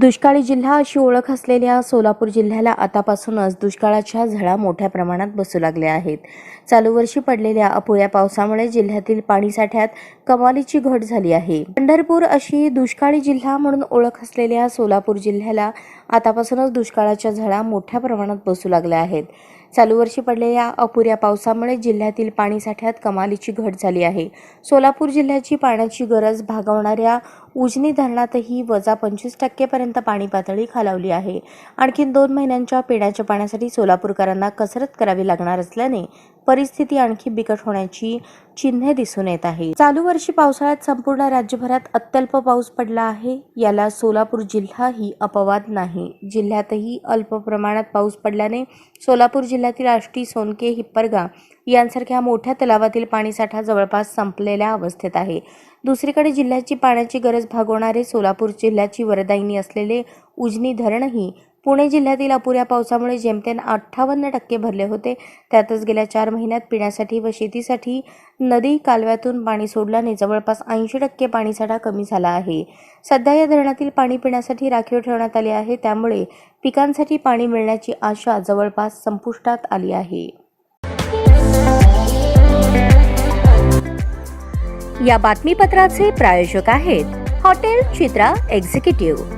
दुष्काळी जिल्हा अशी ओळख असलेल्या सोलापूर जिल्ह्याला आतापासूनच दुष्काळाच्या झळा मोठ्या प्रमाणात बसू लागल्या आहेत. चालू वर्षी पडलेल्या अपुऱ्या पावसामुळे जिल्ह्यातील पाणीसाठ्यात कमालीची घट झाली आहे. पंढरपूर अशी दुष्काळी जिल्हा म्हणून ओळख असलेल्या सोलापूर जिल्ह्याला आतापासूनच दुष्काळाच्या झळा मोठ्या प्रमाणात बसू लागल्या आहेत. चालू वर्षी पडलेल्या अपुऱ्या पावसामुळे जिल्ह्यातील पाणीसाठ्यात कमालीची घट झाली आहे. सोलापूर जिल्ह्याची पाण्याची गरज भागवणाऱ्या उजनी धरणातही वजा पंचवीस टक्केपर्यंत पाणी पातळी खालावली आहे. आणखी दोन महिन्यांच्या पिण्याच्या पाण्यासाठी सोलापूरकरांना कसरत करावी लागणार असल्याने परिस्थिती आणखी बिकट होण्याची चिन्हे दिसून येत आहे चालू वर्षी पावसाळ्यात संपूर्ण राज्यभरात अत्यल्प पाऊस पडला आहे. याला सोलापूर जिल्हा ही अपवाद नाही. जिल्ह्यातही अल्प प्रमाणात पाऊस पडल्याने सोलापूर जिल्ह्यातील आष्टी सोनके हिप्परगा यांसारख्या मोठ्या तलावातील पाणीसाठा जवळपास संपलेल्या अवस्थेत आहे. दुसरीकडे जिल्ह्याची पाण्याची गरज भागवणारे सोलापूर जिल्ह्याची वरदायिनी असलेले उजनी धरणही पुणे जिल्ह्यातील अपुऱ्या पावसामुळे जेमतेम अठ्ठावन्न टक्के भरले होते. त्यातच गेल्या चार महिन्यात पिण्यासाठी व शेतीसाठी नदी कालव्यातून पाणी सोडल्याने जवळपास ऐंशी टक्के पाणीसाठा कमी झाला आहे. सध्या या धरणातील पाणी पिण्यासाठी राखीव ठेवण्यात आले आहे. त्यामुळे पिकांसाठी पाणी मिळण्याची आशा जवळपास संपुष्टात आली आहे. या बातमीपत्राचे प्रायोजक आहेत हॉटेल चित्रा एक्झिक्युटिव्ह.